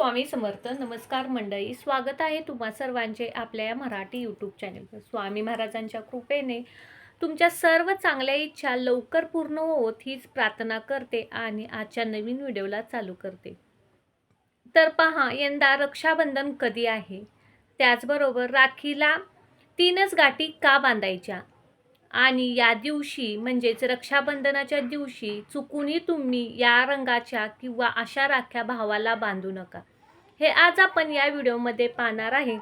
स्वामी समर्थ नमस्कार मंडळी स्वागत आहे तुम्हा सर्वांचे आपल्या या मराठी यूट्यूब चॅनलवर स्वामी महाराजांच्या कृपेने तुमच्या सर्व चांगल्या इच्छा लवकर पूर्ण होत हीच प्रार्थना करते आणि आजच्या नवीन व्हिडिओला चालू करते. तर पहा यंदा रक्षाबंधन कधी आहे? त्याचबरोबर राखीला तीनच गाठी का बांधायच्या? आणि या दिवशी म्हणजेच रक्षाबंधनाच्या दिवशी चुकूनही तुम्ही या रंगाच्या किंवा अशा राख्या भावाला बांधू नका. हे आज आपण या व्हिडिओमध्ये पाहणार आहे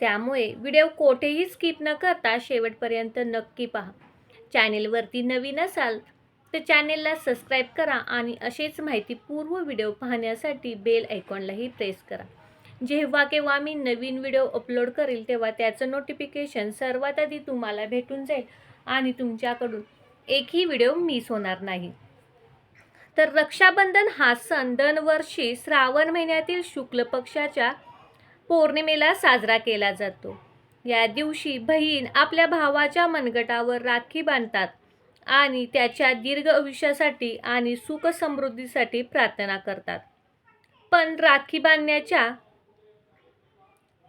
त्यामुळे व्हिडिओ कोठेही स्किप न करता शेवटपर्यंत नक्की पहा. चॅनेलवरती नवीन असाल तर चॅनेलला सबस्क्राईब करा आणि असेच माहितीपूर्व व्हिडिओ पाहण्यासाठी बेल आयकॉनलाही प्रेस करा. जेव्हा केव्हा मी नवीन व्हिडिओ अपलोड करेल तेव्हा त्याचं नोटिफिकेशन सर्वात आधी तुम्हाला भेटून जाईल आणि तुमच्याकडून एकही व्हिडिओ मिस होणार नाही. तर रक्षाबंधन हा सण दरवर्षी श्रावण महिन्यातील शुक्ल पक्षाच्या पौर्णिमेला साजरा केला जातो. या दिवशी बहीण आपल्या भावाच्या मनगटावर राखी बांधतात आणि त्याच्या दीर्घ आयुष्यासाठी आणि सुख समृद्धीसाठी प्रार्थना करतात. पण राखी बांधण्याच्या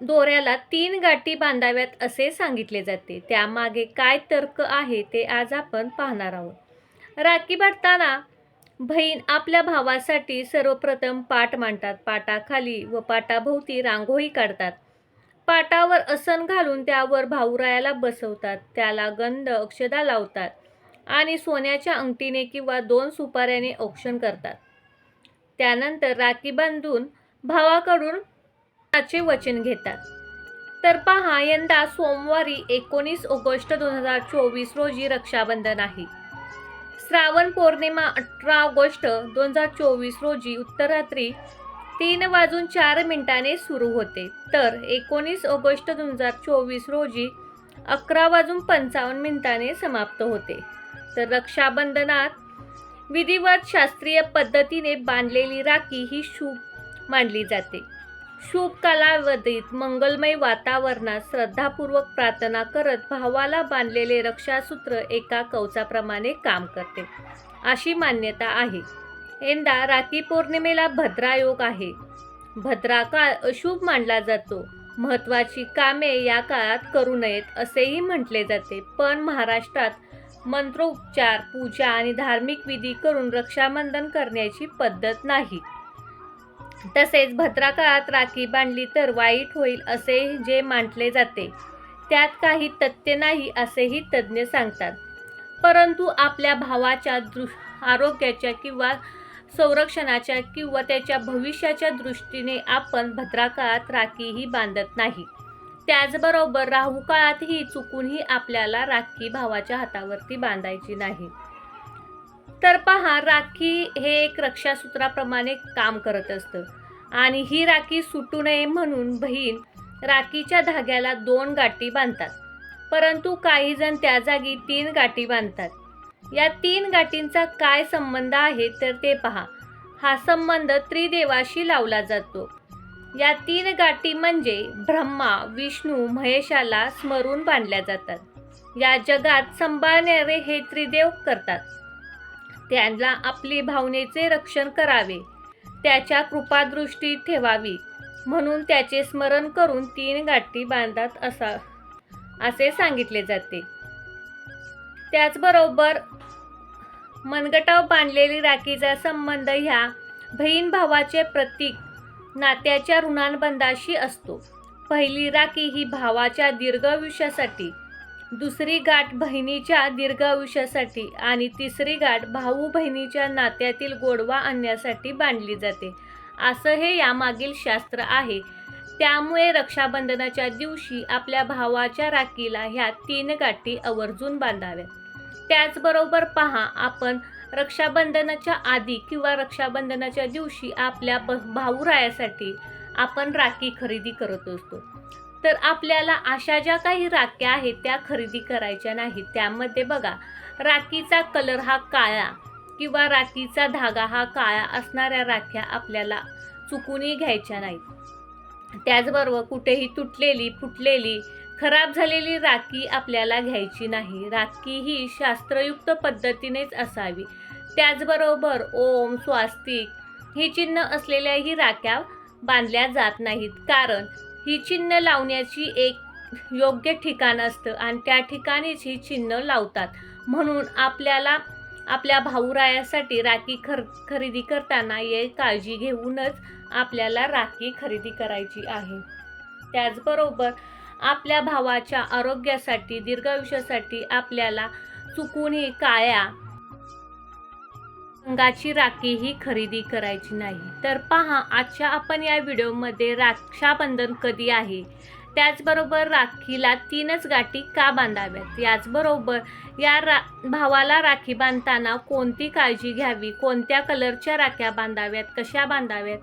दोऱ्याला तीन गाठी बांधाव्यात असे सांगितले जाते. त्यामागे काय तर्क आहे ते आज आपण पाहणार आहोत. राखी बांधताना बहीण आपल्या भावासाठी सर्वप्रथम पाट मांडतात. पाटाखाली व पाटाभोवती रांगोळी काढतात. पाटावर असन घालून त्यावर भाऊरायाला बसवतात. त्याला गंध अक्षदा लावतात आणि सोन्याच्या अंगठीने किंवा दोन सुपाऱ्याने औक्षण करतात. त्यानंतर राखी बांधून भावाकडून त्याचे वचन घेतात. तर पहा यंदा सोमवारी एकोणीस ऑगस्ट दोन हजार चोवीस रोजी रक्षाबंधन आहे. श्रावण पौर्णिमा अठरा ऑगस्ट दोन हजार चोवीस रोजी उत्तरात्री तीन वाजून चार मिनिटाने सुरू होते. तर एकोणीस ऑगस्ट दोन हजार चोवीस रोजी अकरा वाजून पंचावन्न मिनिटाने समाप्त होते. तर रक्षाबंधनात विधिवत शास्त्रीय पद्धतीने बांधलेली राखी ही शुभ मानली जाते. शुभ कालावधीत मंगलमय वातावरणात श्रद्धापूर्वक प्रार्थना करत भावाला बांधलेले रक्षासूत्र एका कवचाप्रमाणे काम करते. अशी मान्यता आहे. यंदा राखी पौर्णिमेला भद्रायोग आहे. भद्रा काळ अशुभ मानला जातो. महत्त्वाची कामे या काळात करू नयेत असेही म्हटले जाते. पण महाराष्ट्रात मंत्रोपचार पूजा आणि धार्मिक विधी करून रक्षाबंधन करण्याची पद्धत नाही. तसेच भद्रा काळात राखी बांधली तर वाईट होईल असे जे मांडले जाते. त्यात काही तथ्य नाही असेही तज्ज्ञ सांगतात. परंतु आपल्या भावाच्या दृ आरोग्याच्या किंवा संरक्षणाच्या किंवा त्याच्या भविष्याच्या दृष्टीने आपण भद्रा काळात राखीही बांधत नाही. त्याचबरोबर राहू काळातही चुकूनही आपल्याला राखी भावाच्या हातावरती बांधायची नाही. तर पहा राखी हे एक रक्षासूत्राप्रमाणे काम करत असतं. आणि ही राखी सुटू नये म्हणून बहीण राखीच्या धाग्याला दोन गाठी बांधतात. परंतु काही जण त्या जागी तीन गाठी बांधतात. या तीन गाठींचा काय संबंध आहे तर ते पहा. हा संबंध त्रिदेवाशी लावला जातो. या तीन गाठी म्हणजे ब्रह्मा विष्णू महेशाला स्मरून बांधल्या जातात. या जगात सांभाळणारे हे त्रिदेव करतात. त्यांना आपली भावनेचे रक्षण करावे त्याच्या कृपादृष्टी ठेवावी म्हणून त्याचे स्मरण करून तीन गाठी बांधत असा असे सांगितले जाते. त्याचबरोबर मनगटाव बांधलेली राखीचा संबंध ह्या बहीण भावाचे प्रतीक नात्याच्या ऋणानुबंधाशी असतो. पहिली राखी ही भावाच्या दीर्घ आयुष्यासाठी दुसरी गाठ बहिणीच्या दीर्घ आयुष्यासाठी आणि तिसरी गाठ भाऊ बहिणीच्या नात्यातील गोडवा आणण्यासाठी बांधली जाते. असं हे यामागील शास्त्र आहे. त्यामुळे रक्षाबंधनाच्या दिवशी आपल्या भावाच्या राखीला ह्या तीन गाठी आवर्जून बांधाव्यात. त्याचबरोबर पहा आपण रक्षाबंधनाच्या आधी किंवा रक्षाबंधनाच्या दिवशी आपल्या भाऊरायासाठी आपण राखी खरेदी करत असतो. तर आपल्याला अशा ज्या काही राख्या आहेत त्या खरेदी करायच्या नाहीत. त्यामध्ये बघा राखीचा कलर हा काळा किंवा राखीचा धागा हा काळा असणाऱ्या राख्या आपल्याला चुकूनही घ्यायच्या नाहीत. त्याचबरोबर कुठेही तुटलेली फुटलेली खराब झालेली राखी आपल्याला घ्यायची नाही. राखी ही शास्त्रयुक्त पद्धतीनेच असावी. त्याचबरोबर ओम स्वास्तिक ही चिन्ह असलेल्याही राख्या बांधल्या जात नाहीत. कारण ही चिन्ह लावण्याची एक योग्य ठिकाण असतं आणि त्या ठिकाणीच ही चिन्ह लावतात. म्हणून आपल्याला आपल्या भाऊरायासाठी राखी खर खरेदी करताना ये काळजी घेऊनच आपल्याला राखी खरेदी करायची आहे. त्याचबरोबर आपल्या भावाच्या आरोग्यासाठी दीर्घायुष्यासाठी आपल्याला चुकूनही काळ्या रंगाची राखी ही खरेदी करायची नाही. तर पहा आजच्या आपण या व्हिडिओमध्ये रक्षाबंधन कधी आहे? त्याचबरोबर राखीला तीनच गाठी का बांधाव्यात? याचबरोबर या रा भावाला राखी बांधताना कोणती काळजी घ्यावी? कोणत्या कलरच्या राख्या बांधाव्यात? कशा बांधाव्यात?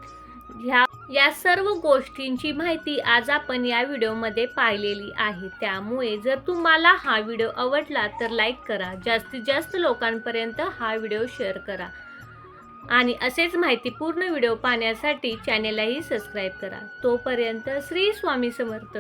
ह्या या सर्व गोष्टींची माहिती आज आपण या व्हिडिओमध्ये पाहिलेली आहे. त्यामुळे जर तुम्हाला हा व्हिडिओ आवडला तर लाईक करा. जास्तीत जास्त लोकांपर्यंत हा व्हिडिओ शेअर करा. आणि असेच माहितीपूर्ण व्हिडिओ पाहण्यासाठी चॅनेललाही सबस्क्राईब करा. तोपर्यंत श्री स्वामी समर्थ.